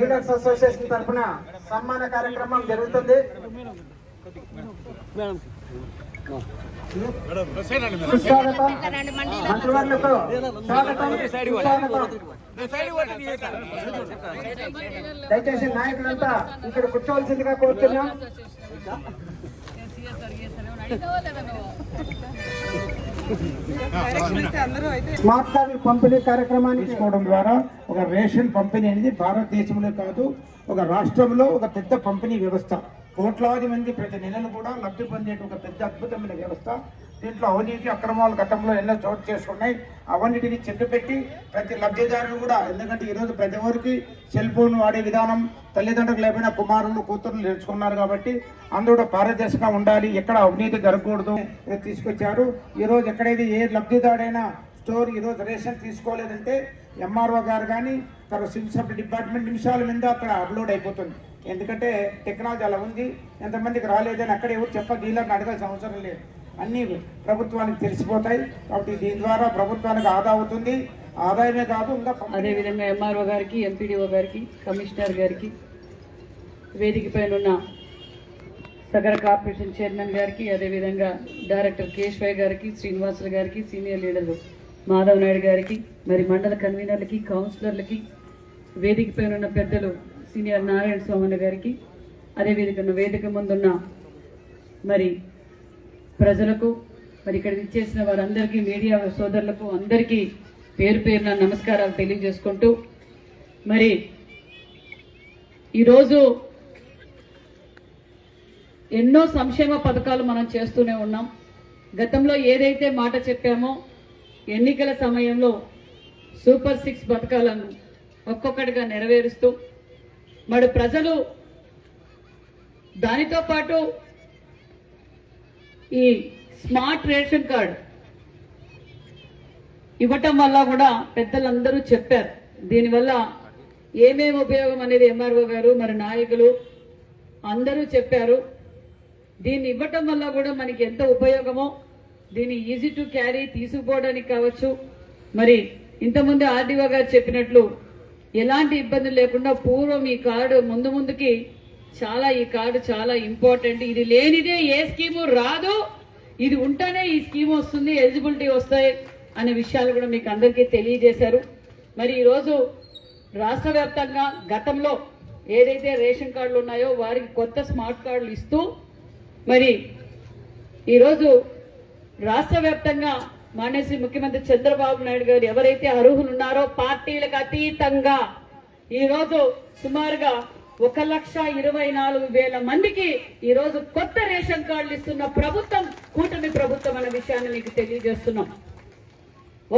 Leaders association తరఫున సన్మాన కార్యక్రమం జరుగుతుంది. మంత్రివర్లకు దయచేసి నాయకులంతా ఇక్కడ కూర్చోవలసిందిగా కోరుతున్నాం. స్మార్ట్ కార్డు పంపిణీ కార్యక్రమాన్ని తీసుకోవడం ద్వారా ఒక రేషన్ పంపిణీ అనేది భారతదేశంలో కాదు ఒక రాష్ట్రంలో ఒక పెద్ద పంపిణీ వ్యవస్థ. కోట్లాది మంది ప్రతి నెలలు కూడా లబ్ధి పొందే ఒక పెద్ద అద్భుతమైన వ్యవస్థ. దీంట్లో అవినీతి అక్రమాలు గతంలో ఎన్నో చోటు చేసుకున్నాయి. అవన్నిటిని చెట్టుపెట్టి ప్రతి లబ్ధిదారులు కూడా ఎందుకంటే ఈరోజు ప్రతి ఒక్కరికి సెల్ ఫోన్ వాడే విధానం తల్లిదండ్రులు లేకపోయినా కుమారులు కూతురులు నేర్చుకున్నారు కాబట్టి అందరూ పారదర్శకంగా ఉండాలి. ఎక్కడ అవినీతి జరగకూడదు తీసుకొచ్చారు. ఈరోజు ఎక్కడైతే ఏ లబ్ధిదారుడైనా స్టోర్ ఈరోజు రేషన్ తీసుకోలేదంటే ఎంఆర్ఓ గారు కానీ తర్వాత సివిల్ సప్లై డిపార్ట్మెంట్ నిమిషాల మీద అక్కడ అప్లోడ్ అయిపోతుంది. ఎందుకంటే టెక్నాలజీ అలా ఉంది. ఎంతమందికి రాలేదని అక్కడ ఎవరు చెప్ప డీలర్ని అడగాల్సిన అవసరం లేదు. అన్నీ ప్రభుత్వానికి తెలిసిపోతాయి. కాబట్టి దీని ద్వారా ప్రభుత్వానికి ఆదా అవుతుంది. ఆదాయమే కాదు ఇంకా అదేవిధంగా ఎంఆర్ఓ గారికి ఎంపీడీఓ గారికి కమిషనర్ గారికి వేదిక పైన ఉన్న సగర కార్పొరేషన్ చైర్మన్ గారికి అదేవిధంగా డైరెక్టర్ కేశవయ్య గారికి శ్రీనివాసులు గారికి సీనియర్ లీడర్లు మాధవ్ నాయుడు గారికి మరి మండల కన్వీనర్లకి కౌన్సిలర్లకి వేదిక పైన ఉన్న పెద్దలు సీనియర్ నారాయణ స్వామి గారికి అదేవిధంగా వేదిక ముందున్న మరి ప్రజలకు మరి ఇక్కడ ఇచ్చేసిన వారందరికీ మీడియా సోదరులకు అందరికీ పేరు పేరున నమస్కారాలు తెలియజేసుకుంటూ మరి ఈరోజు ఎన్నో సంక్షేమ పథకాలు మనం చేస్తూనే ఉన్నాం. గతంలో ఏదైతే మాట చెప్పామో ఎన్నికల సమయంలో సూపర్ సిక్స్ పథకాలను ఒక్కొక్కటిగా నెరవేరుస్తూ మరి ప్రజలు దానితో పాటు ఈ స్మార్ట్ రేషన్ కార్డ్ ఇవ్వటం వల్ల కూడా పెద్దలందరూ చెప్పారు. దీనివల్ల ఏమేమి ఉపయోగం అనేది ఎంఆర్ఓ గారు మరి నాయకులు అందరూ చెప్పారు. దీన్ని ఇవ్వటం వల్ల కూడా మనకి ఎంత ఉపయోగమో దీన్ని ఈజీ టు క్యారీ తీసుకుపోవడానికి కావచ్చు. మరి ఇంతకుముందు ఆర్డీఓ గారు చెప్పినట్లు ఎలాంటి ఇబ్బంది లేకుండా పూర్వం ఈ కార్డు ముందు ముందుకి చాలా ఈ కార్డు చాలా ఇంపార్టెంట్. ఇది లేనిదే ఏ స్కీము రాదు. ఇది ఉంటేనే ఈ స్కీమ్ వస్తుంది ఎలిజిబిలిటీ వస్తాయి అనే విషయాలు కూడా మీకు అందరికీ తెలియజేశారు. మరి ఈరోజు రాష్ట్ర వ్యాప్తంగా గతంలో ఏదైతే రేషన్ కార్డులు ఉన్నాయో వారికి కొత్త స్మార్ట్ కార్డులు ఇస్తూ మరి ఈరోజు రాష్ట్ర వ్యాప్తంగా మానేసి ముఖ్యమంత్రి చంద్రబాబు నాయుడు గారు ఎవరైతే అర్హులు ఉన్నారో పార్టీలకు అతీతంగా ఈరోజు సుమారుగా ఒక లక్ష ఇరవై నాలుగు వేల మందికి ఈరోజు కొత్త రేషన్ కార్డులు ఇస్తున్న ప్రభుత్వం కూటమి ప్రభుత్వం అనే విషయాన్ని మీకు తెలియజేస్తున్నాం.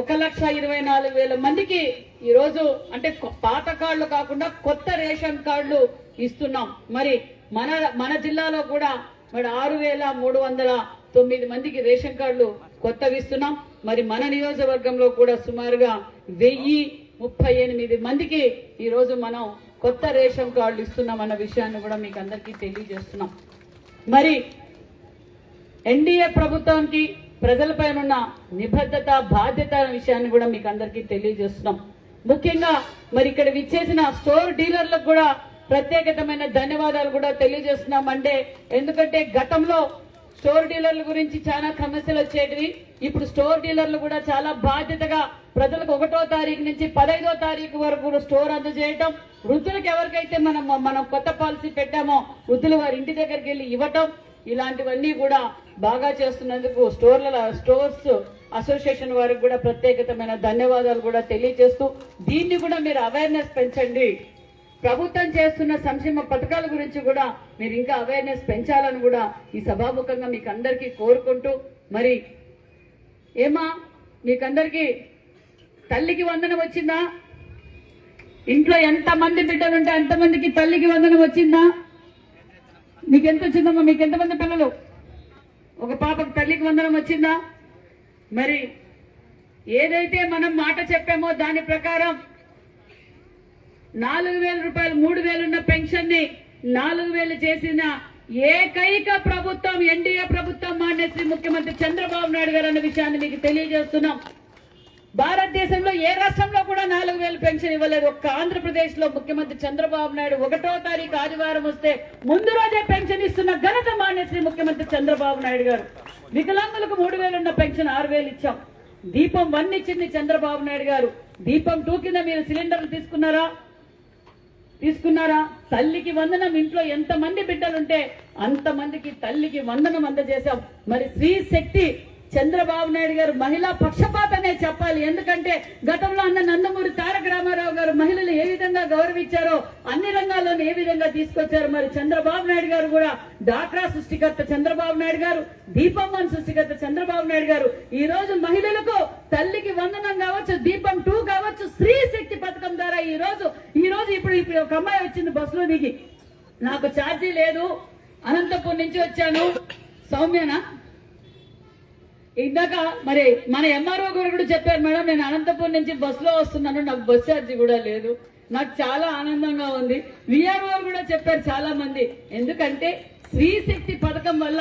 ఒక లక్ష ఇరవై నాలుగు వేల మందికి ఈరోజు అంటే పాత కార్డులు కాకుండా కొత్త రేషన్ కార్డులు ఇస్తున్నాం. మరి మన మన జిల్లాలో కూడా మరి ఆరు వేల మూడు వందల తొమ్మిది మందికి రేషన్ కార్డులు కొత్తవి ఇస్తున్నాం. మరి మన నియోజకవర్గంలో కూడా సుమారుగా వెయ్యి ముప్పై ఎనిమిది మందికి ఈరోజు మనం కొత్త రేషన్ కార్డులు ఇస్తున్నాం అన్న విషయాన్ని కూడా మీకు అందరికీ తెలియజేస్తున్నాం. మరి ఎన్డీఏ ప్రభుత్వానికి ప్రజలపైన ఉన్న నిబద్ధత బాధ్యత అనే విషయాన్ని కూడా మీకు అందరికీ తెలియజేస్తున్నాం. ముఖ్యంగా మరి ఇక్కడ విచ్చేసిన స్టోర్ డీలర్లకు కూడా ప్రత్యేకతమైన ధన్యవాదాలు కూడా తెలియజేస్తున్నాం అంటే ఎందుకంటే గతంలో స్టోర్ డీలర్ల గురించి చాలా సమస్యలు వచ్చేటివి. ఇప్పుడు స్టోర్ డీలర్లు కూడా చాలా బాధ్యతగా ప్రజలకు ఒకటో తారీఖు నుంచి పదైదో తారీఖు వరకు కూడా స్టోర్ అందజేయటం. వృద్ధులకు ఎవరికైతే మనం మనం కొత్త పాలసీ పెట్టామో వృద్ధులు వారి ఇంటి దగ్గరికి వెళ్ళి ఇవ్వటం. ఇలాంటివన్నీ కూడా బాగా చేస్తున్నందుకు స్టోర్ల స్టోర్స్ అసోసియేషన్ వారికి కూడా ప్రత్యేకతమైన ధన్యవాదాలు కూడా తెలియజేస్తూ దీన్ని కూడా మీరు అవేర్నెస్ పెంచండి. ప్రభుత్వం చేస్తున్న సంక్షేమ పథకాల గురించి కూడా మీరు ఇంకా అవేర్నెస్ పెంచాలని కూడా ఈ సభాముఖంగా మీకు అందరికీ కోరుకుంటూ మరి ఏమా మీకందరికీ తల్లికి వందనం వచ్చిందా? ఇంట్లో ఎంతమంది బిడ్డలుంటే అంతమందికి తల్లికి వందనం వచ్చిందా? మీకెంత వచ్చిందమ్మా? మీకు ఎంతమంది పిల్లలు? ఒక పాపకు తల్లికి వందనం వచ్చిందా? మరి ఏదైతే మనం మాట చెప్పామో దాని ప్రకారం నాలుగు వేల రూపాయలు మూడు వేలు ఉన్న పెన్షన్ని నాలుగు వేలు చేసిన ఏకైక ప్రభుత్వం ఎన్డీఏ ప్రభుత్వం మాన్య శ్రీ ముఖ్యమంత్రి చంద్రబాబు నాయుడు గారు అన్న విషయాన్ని మీకు తెలియజేస్తున్నాం. భారతదేశంలో ఏ రాష్ట్రంలో కూడా నాలుగు వేలు పెన్షన్ ఇవ్వలేదు. ఒక్క ఆంధ్రప్రదేశ్లో ముఖ్యమంత్రి చంద్రబాబు నాయుడు ఒకటో తారీఖు ఆదివారం వస్తే ముందు రోజే పెన్షన్ ఇస్తున్న ఘనత మాన్యశ్రీ ముఖ్యమంత్రి చంద్రబాబు నాయుడు గారు. వికలాంగులకు మూడు ఉన్న పెన్షన్ ఆరు వేలు ఇచ్చాం. దీపం వన్ ఇచ్చింది చంద్రబాబు నాయుడు గారు. దీపం టూ కింద మీరు సిలిండర్లు తీసుకున్నారా? తీసుకున్నారా? తల్లికి వందనం ఇంట్లో ఎంత మంది బిడ్డలుంటే అంతమందికి తల్లికి వందనం అందజేశాం. మరి స్త్రీ శక్తి చంద్రబాబు నాయుడు గారు మహిళా పక్షపాతనే చెప్పాలి. ఎందుకంటే గతంలో అన్న నందమూరి తారక రామారావు గారు మహిళలు ఏ విధంగా గౌరవించారో అన్ని రంగాల్లోనూ ఏ విధంగా తీసుకొచ్చారు మరి చంద్రబాబు నాయుడు గారు కూడా డాక్రా సృష్టికర్త చంద్రబాబు నాయుడు గారు దీపం సృష్టికర్త చంద్రబాబు నాయుడు గారు. ఈ రోజు మహిళలకు తల్లికి వందనం కావచ్చు దీపం టూ కావచ్చు స్త్రీ శక్తి పథకం ద్వారా ఈ రోజు రోజు ఇప్పుడు ఇప్పుడు ఒక అమ్మాయి వచ్చింది బస్సులో దిగి నాకు. ఛార్జీ లేదు. అనంతపూర్ నుంచి వచ్చాను. సౌమ్యనా? ఇందాక మరి మన ఎంఆర్ఓ గారు కూడా చెప్పారు మేడం నేను అనంతపూర్ నుంచి బస్సులో వస్తున్నాను. నాకు బస్ ఛార్జీ కూడా లేదు. నాకు చాలా ఆనందంగా ఉంది. విఆర్ఓ కూడా చెప్పారు చాలా మంది ఎందుకంటే స్త్రీ శక్తి పథకం వల్ల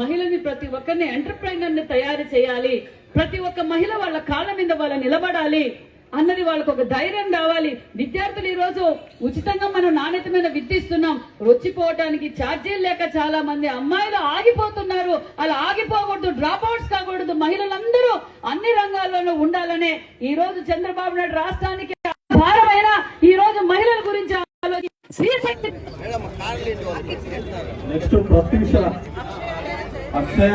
మహిళని ప్రతి ఒక్కరిని ఎంటర్ప్రైనర్ని తయారు చేయాలి. ప్రతి ఒక్క మహిళ వాళ్ళ కాళ్ళ మీద వాళ్ళ నిలబడాలి. అన్నది వాళ్ళకు ఒక ధైర్యం రావాలి. విద్యార్థులు ఈరోజు ఉచితంగా మనం నాణ్యతమైన విద్య ఇస్తున్నాం వచ్చిపోవటానికి ఛార్జీలు లేక చాలా మంది అమ్మాయిలు ఆగిపోతున్నారు. అలా ఆగిపోకూడదు డ్రాప్ అవుట్స్ కాకూడదు. మహిళలందరూ అన్ని రంగాల్లోనూ ఉండాలనే ఈ రోజు చంద్రబాబు నాయుడు రాష్ట్రానికి భారమైన ఈ రోజు మహిళల గురించి నెక్స్ట్ ప్రత్యూష అక్షయ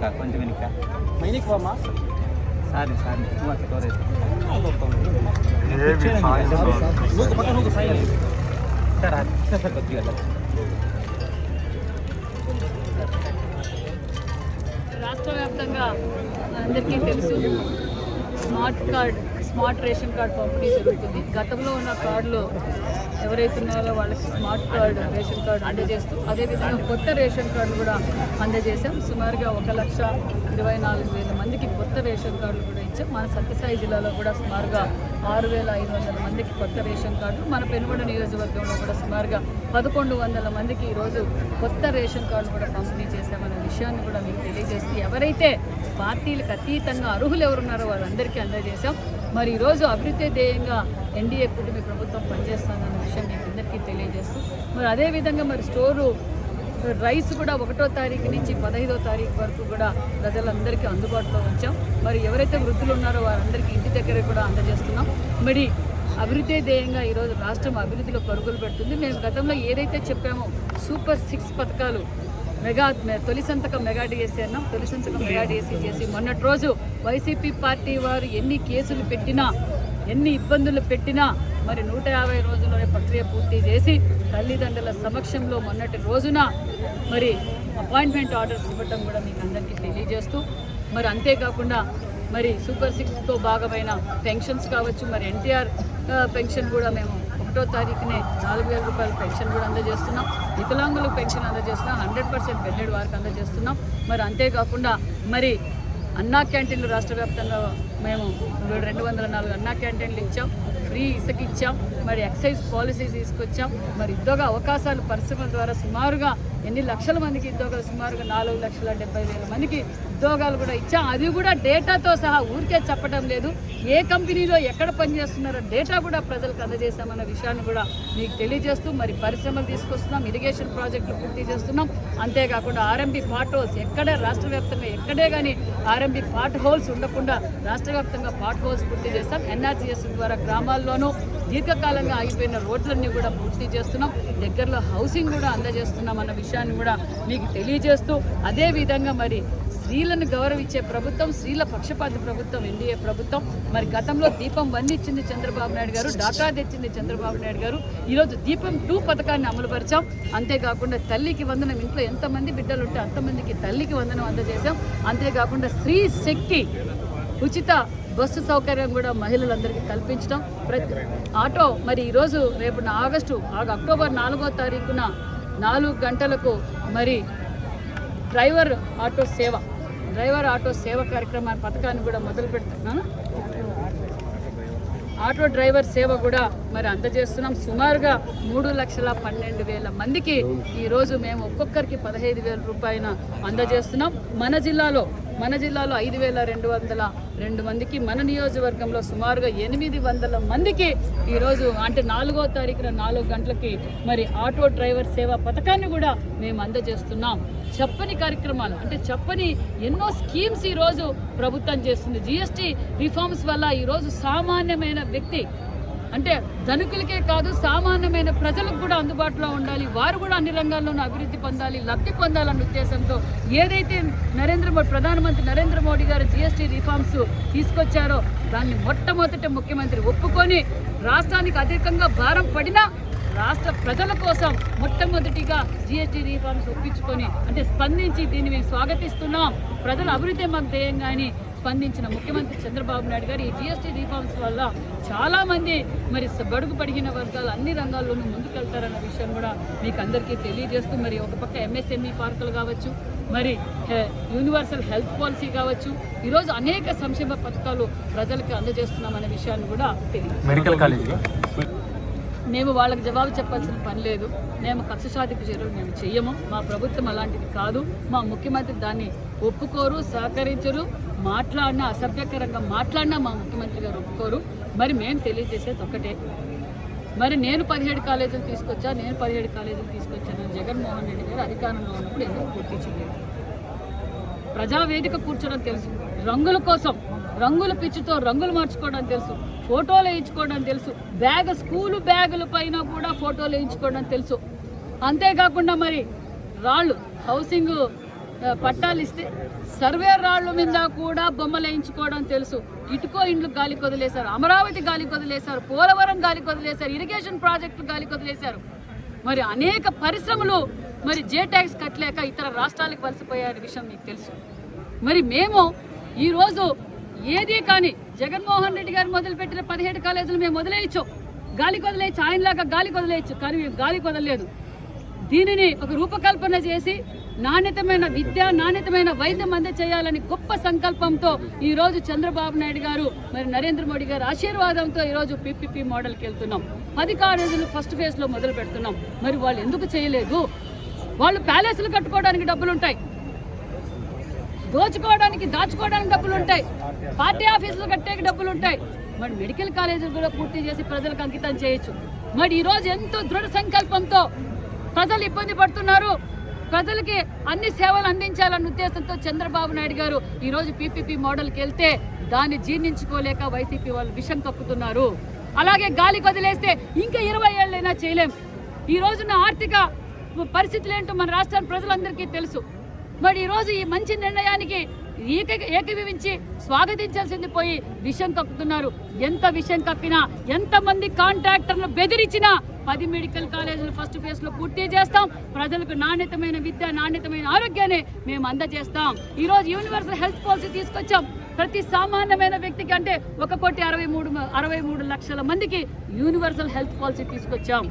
కా కొంచెం వెనుక మైనిక్ పోమా సారీ సారీ నువ్వు అట్లా కోరేది నువ్వు పక్కన నువ్వు సాయి రాష్ట్ర వ్యాప్తంగా అందరికీ తెలుసు smart card smart ration card పంపిణీ జరుగుతుంది. గతంలో ఉన్న కార్డులో ఎవరైతే ఉన్నారో వాళ్ళకి స్మార్ట్ కార్డు రేషన్ కార్డు అందజేస్తూ అదేవిధంగా కొత్త రేషన్ కార్డు కూడా అందజేశాం. సుమారుగా ఒక లక్ష ఇరవై నాలుగు వేల మందికి కొత్త రేషన్ కార్డులు కూడా ఇచ్చాం. మన సత్యసాయి జిల్లాలో కూడా సుమారుగా ఆరు వేల ఐదు వందల మందికి కొత్త రేషన్ కార్డులు. మన పెనుగొండ నియోజకవర్గంలో కూడా సుమారుగా పదకొండు వందల మందికి ఈరోజు కొత్త రేషన్ కార్డు కూడా పంపిణీ చేశామనే విషయాన్ని కూడా మీకు తెలియజేస్తూ ఎవరైతే పార్టీలకు అతీతంగా అర్హులు ఎవరున్నారో వాళ్ళందరికీ అందజేశాం. మరి ఈరోజు అభివృద్ధి ధ్యేయంగా ఎన్డీఏ కూటమి ప్రభుత్వం పనిచేస్తుందన్న విషయం మీకు అందరికీ తెలియజేస్తూ మరి అదేవిధంగా మరి స్టోరు రైస్ కూడా ఒకటో తారీఖు నుంచి పదహైదో తారీఖు వరకు కూడా ప్రజలందరికీ అందుబాటులో ఉంచాం. మరి ఎవరైతే వృద్ధులు ఉన్నారో వారందరికీ ఇంటి దగ్గర కూడా అందజేస్తున్నాం. మరి అభివృద్ధి ధ్యేయంగా ఈరోజు రాష్ట్రం అభివృద్ధిలో పరుగులు పెడుతుంది. మేము గతంలో ఏదైతే చెప్పామో సూపర్ సిక్స్ పథకాలు మెగా తొలి సంతకం మెగా డిఎస్సీ అన్నాం. తొలి సంతకం మెగా డిఎస్సీ చేసి మొన్నటి రోజు వైసీపీ పార్టీ వారు ఎన్ని కేసులు పెట్టినా ఎన్ని ఇబ్బందులు పెట్టినా మరి నూట యాభై రోజుల్లోనే ప్రక్రియ పూర్తి చేసి తల్లిదండ్రుల సమక్షంలో మొన్నటి రోజున మరి అపాయింట్మెంట్ ఆర్డర్స్ ఇవ్వటం కూడా మీకు అందరికీ తెలియజేస్తూ మరి అంతేకాకుండా మరి సూపర్ సిక్స్తో భాగమైన పెన్షన్స్ కావచ్చు మరి ఎన్టీఆర్ పెన్షన్ కూడా మేము ఒకటో తారీఖునే నాలుగు వేల రూపాయల పెన్షన్ కూడా అందజేస్తున్నాం. వికలాంగులకు పెన్షన్ అందజేస్తున్నాం. హండ్రెడ్ పర్సెంట్ బెన్నెడ్ వారికి అందజేస్తున్నాం. మరి అంతేకాకుండా మరి అన్నా క్యాంటీన్లు రాష్ట్ర వ్యాప్తంగా మేము రెండు వందల నాలుగు అన్నా క్యాంటీన్లు ఇచ్చాం. ఫ్రీ ఇసుక ఇచ్చాం. మరి ఎక్సైజ్ పాలసీ తీసుకొచ్చాం. మరి ఉద్యోగ అవకాశాలు పరిశ్రమల ద్వారా సుమారుగా ఎన్ని లక్షల మందికి ఉద్యోగాలు? సుమారుగా నాలుగు లక్షల డెబ్బై వేల మందికి ఉద్యోగాలు కూడా ఇచ్చాం. అది కూడా డేటాతో సహా ఊరికే చెప్పడం లేదు. ఏ కంపెనీలో ఎక్కడ పనిచేస్తున్నారో డేటా కూడా ప్రజలకు అందజేశామన్న విషయాన్ని కూడా మీకు తెలియజేస్తూ మరి పరిశ్రమలు తీసుకొస్తున్నాం. ఇరిగేషన్ ప్రాజెక్టులు పూర్తి చేస్తున్నాం. అంతేకాకుండా ఆర్ఎంబి పార్ట్ హోల్స్. ఎక్కడే రాష్ట్ర వ్యాప్తంగా ఎక్కడే కానీ ఆర్ఎంబి పార్ట్ హోల్స్ ఉండకుండా రాష్ట్ర వ్యాప్తంగా పాట్ హోల్స్ పూర్తి చేస్తాం. ఎన్ఆర్జీఎస్ ద్వారా గ్రామాల్లోనూ దీర్ఘకాలంగా ఆగిపోయిన రోడ్లన్నీ కూడా పూర్తి చేస్తున్నాం. దగ్గరలో హౌసింగ్ కూడా అందజేస్తున్నాం అన్న విషయాన్ని కూడా మీకు తెలియజేస్తూ అదేవిధంగా మరి స్త్రీలను గౌరవించే ప్రభుత్వం స్త్రీల పక్షపాత ప్రభుత్వం ఎన్డీఏ ప్రభుత్వం మరి గతంలో దీపం వన్ ఇచ్చింది చంద్రబాబు నాయుడు గారు డాకా తెచ్చింది చంద్రబాబు నాయుడు గారు. ఈరోజు దీపం టూ పథకాన్ని అమలుపరిచాం. అంతేకాకుండా తల్లికి వందనం ఇంట్లో ఎంతమంది బిడ్డలు ఉంటే అంతమందికి తల్లికి వందనం అందజేశాం. అంతేకాకుండా స్త్రీ శక్తి ఉచిత బస్సు సౌకర్యం కూడా మహిళలందరికీ కల్పించడం. ప్రతి ఆటో మరి ఈరోజు రేపు ఆగస్టు అక్టోబర్ నాలుగో తారీఖున నాలుగు గంటలకు మరి డ్రైవర్ ఆటో సేవ డ్రైవర్ ఆటో సేవ కార్యక్రమాన్ని పథకాన్ని కూడా మొదలు పెడుతున్నాను. ఆటో డ్రైవర్ సేవ కూడా మరి అందజేస్తున్నాం. సుమారుగా మూడు లక్షల పన్నెండు వేల మందికి ఈరోజు మేము ఒక్కొక్కరికి పదహైదు వేల రూపాయల అందజేస్తున్నాం. మన జిల్లాలో మన జిల్లాలో ఐదు వేల రెండు వందల రెండు మందికి మన నియోజకవర్గంలో సుమారుగా ఎనిమిది వందల మందికి ఈరోజు అంటే నాలుగో తారీఖున నాలుగు గంటలకి మరి ఆటో డ్రైవర్ సేవ పథకాన్ని కూడా మేము అందజేస్తున్నాం. చెప్పని కార్యక్రమాలు అంటే చెప్పని ఎన్నో స్కీమ్స్ ఈరోజు ప్రభుత్వం చేస్తుంది. జిఎస్టీ రిఫార్మ్స్ వల్ల ఈరోజు సామాన్యమైన వ్యక్తి అంటే ధనికులకే కాదు సామాన్యమైన ప్రజలకు కూడా అందుబాటులో ఉండాలి. వారు కూడా అన్ని రంగాల్లోనూ అభివృద్ధి పొందాలి లబ్ధి పొందాలన్న ఉద్దేశంతో ఏదైతే నరేంద్ర మోడీ ప్రధానమంత్రి నరేంద్ర మోడీ గారు జిఎస్టీ రిఫార్మ్స్ తీసుకొచ్చారో దాన్ని మొట్టమొదట ముఖ్యమంత్రి ఒప్పుకొని రాష్ట్రానికి అధికంగా భారం పడినా రాష్ట్ర ప్రజల కోసం మొట్టమొదటిగా జిఎస్టీ రిఫార్మ్స్ ఒప్పించుకొని అంటే స్పందించి దీన్ని మేము స్వాగతిస్తున్నాం. ప్రజల అభివృద్ధి మాకు ధ్యేయంగా అని స్పందించిన ముఖ్యమంత్రి చంద్రబాబు నాయుడు గారు ఈ జిఎస్టీ రిఫార్మ్స్ వల్ల చాలా మంది మరి బడుగు పడిగిన వర్గాలు అన్ని రంగాల్లోనూ ముందుకెళ్తారన్న విషయం కూడా మీకు అందరికీ తెలియజేస్తూ మరి ఒక పక్క ఎంఎస్ఎంఈ పార్కులు కావచ్చు మరి యూనివర్సల్ హెల్త్ పాలసీ కావచ్చు ఈరోజు అనేక సంక్షేమ పథకాలు ప్రజలకు అందజేస్తున్నామనే విషయాన్ని కూడా తెలియదు మెడికల్ కాలేజ్ మేము వాళ్ళకి జవాబు చెప్పాల్సిన పని లేదు. మేము కక్ష సాధింపు చర్యలు మేము చెయ్యము. మా ప్రభుత్వం అలాంటిది కాదు. మా ముఖ్యమంత్రి దాన్ని ఒప్పుకోరు సహకరించరు. మాట్లాడినా అసభ్యకరంగా మాట్లాడినా మా ముఖ్యమంత్రి గారు ఒప్పుకోరు. మరి మేము తెలియజేసేది ఒక్కటే. మరి నేను పదిహేడు కాలేజీలు తీసుకొచ్చా నేను పదిహేడు కాలేజీలు తీసుకొచ్చాను. జగన్మోహన్ రెడ్డి గారు అధికారంలో ఉన్నప్పుడు ఎందుకు పూర్తి చేయలేదు? ప్రజావేదిక కూర్చోవడం తెలుసు. రంగుల కోసం రంగుల పిచ్చితో రంగులు మార్చుకోవడం తెలుసు. ఫోటోలు వేయించుకోవడం తెలుసు. బ్యాగ్ స్కూలు బ్యాగుల పైన కూడా ఫోటోలు వేయించుకోవడం తెలుసు. అంతేకాకుండా మరి రాళ్ళు హౌసింగ్ పట్టాలు ఇస్తే సర్వే రాళ్ళు మీద కూడా బొమ్మలు వేయించుకోవడం తెలుసు. ఇటుకో ఇండ్లు గాలి కొదిలేశారు అమరావతి గాలి కొదిలేశారు పోలవరం గాలి కొదిలేశారు ఇరిగేషన్ ప్రాజెక్టులు గాలి కొదిలేశారు. మరి అనేక పరిశ్రమలు మరి జే ట్యాక్స్ కట్టలేక ఇతర రాష్ట్రాలకు వలసిపోయారు విషయం మీకు తెలుసు. మరి మేము ఈరోజు ఏది కానీ జగన్మోహన్ రెడ్డి గారు మొదలుపెట్టిన పదిహేడు కాలేజీలు మేము వదిలేయచ్చు గాలి కొదిలేయచ్చు ఆయనలాగా గాలి కొదిలేయచ్చు కానీ మేము గాలి కొదలేదు దీనిని ఒక రూపకల్పన చేసి నాణ్యతమైన విద్య నాణ్యతమైన వైద్యం అందచేయాలని గొప్ప సంకల్పంతో ఈ రోజు చంద్రబాబు నాయుడు గారు మరి నరేంద్ర మోడీ గారు ఆశీర్వాదంతో ఈ రోజు పీపీపీ మోడల్కి వెళ్తున్నాం. పది కాలేజీలు ఫస్ట్ ఫేజ్లో మొదలు పెడుతున్నాం. మరి వాళ్ళు ఎందుకు చేయలేదు? వాళ్ళు ప్యాలెస్లు కట్టుకోవడానికి డబ్బులు ఉంటాయి దోచుకోవడానికి దాచుకోవడానికి డబ్బులు ఉంటాయి పార్టీ ఆఫీసులు కట్టేకి డబ్బులు ఉంటాయి మరి మెడికల్ కాలేజీలు కూడా పూర్తి చేసి ప్రజలకు అంకితం చేయొచ్చు. మరి ఈ రోజు ఎంతో దృఢ సంకల్పంతో ప్రజలు ఇబ్బంది పడుతున్నారు. ప్రజలకి అన్ని సేవలు అందించాలన్న ఉద్దేశంతో చంద్రబాబు నాయుడు గారు ఈరోజు పీపీపీ మోడల్కి వెళ్తే దాన్ని జీర్ణించుకోలేక వైసీపీ వాళ్ళు విషం కక్కుతున్నారు అలాగే గాలి వదిలేస్తే ఇంకా ఇరవై ఏళ్ళైనా చేయలేం. ఈ రోజున ఆర్థిక పరిస్థితులు ఏంటో మన రాష్ట్రాన్ని ప్రజలందరికీ తెలుసు. మరి ఈరోజు ఈ మంచి నిర్ణయానికి ఏక ఏకీభవించి స్వాగతించాల్సింది పోయి విషం కక్కుతున్నారు. ఎంత విషం కక్కినా ఎంతమంది కాంట్రాక్టర్లు బెదిరించినా పది మెడికల్ కాలేజీలు ఫస్ట్ ఫేజ్లో పూర్తి చేస్తాం. ప్రజలకు నాణ్యతమైన విద్య నాణ్యతమైన ఆరోగ్యాన్ని మేము అందజేస్తాం. ఈరోజు యూనివర్సల్ హెల్త్ పాలసీ తీసుకొచ్చాం. ప్రతి సామాన్యమైన వ్యక్తికి అంటే ఒక కోటి అరవై మూడు అరవై మూడు లక్షల మందికి యూనివర్సల్ హెల్త్ పాలసీ తీసుకొచ్చాం.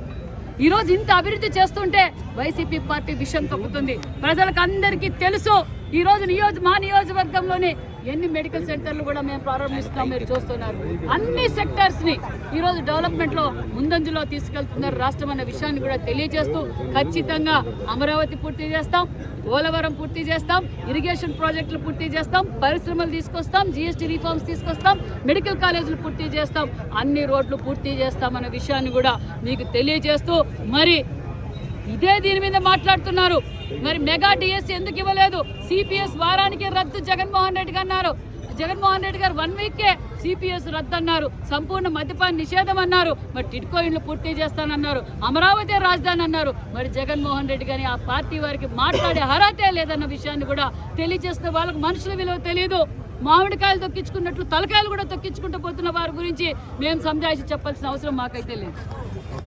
ఈరోజు ఇంత అభివృద్ధి చేస్తుంటే వైసీపీ పార్టీ విషయం తప్పుతుంది ప్రజలకు అందరికీ తెలుసు ఈరోజు నియోజ మా నియోజకవర్గంలోనే ఎన్ని మెడికల్ సెంటర్లు కూడా మేము ప్రారంభిస్తున్నాం మీరు చూస్తున్నారు. అన్ని సెక్టర్స్ని డెవలప్మెంట్లో డెవలప్మెంట్లో ముందంజలో తీసుకెళ్తున్నారు రాష్ట్రం అనే విషయాన్ని కూడా తెలియజేస్తూ ఖచ్చితంగా అమరావతి పూర్తి చేస్తాం పోలవరం పూర్తి చేస్తాం ఇరిగేషన్ ప్రాజెక్టులు పూర్తి చేస్తాం పరిశ్రమలు తీసుకొస్తాం జిఎస్టీ రిఫార్మ్స్ తీసుకొస్తాం మెడికల్ కాలేజీలు పూర్తి చేస్తాం అన్ని రోడ్లు పూర్తి చేస్తామన్న విషయాన్ని కూడా మీకు తెలియజేస్తూ మరి ఇదే దీని మీద మాట్లాడుతున్నారు. మరి మెగా డిఎస్సి ఎందుకు ఇవ్వలేదు? సిపిఎస్ వారానికి రద్దు జగన్మోహన్ రెడ్డి గారు అన్నారు. జగన్మోహన్ రెడ్డి గారు వన్ వీకే సిపిఎస్ రద్దు అన్నారు. సంపూర్ణ మద్యపాన నిషేధం అన్నారు. మరి టిడ్కో ఇండ్లు పూర్తి చేస్తానన్నారు. అమరావతి రాజధాని అన్నారు. మరి జగన్మోహన్ రెడ్డి గారి ఆ పార్టీ వారికి మాట్లాడే అర్హతే లేదన్న విషయాన్ని కూడా తెలియజేస్తున్న వాళ్ళకి మనుషుల విలువ తెలియదు మామిడికాయలు తొక్కించుకున్నట్లు తలకాయలు కూడా తొక్కించుకుంటూ పోతున్న వారి గురించి మేము సంజాయిషి చెప్పాల్సిన అవసరం మాకైతే లేదు.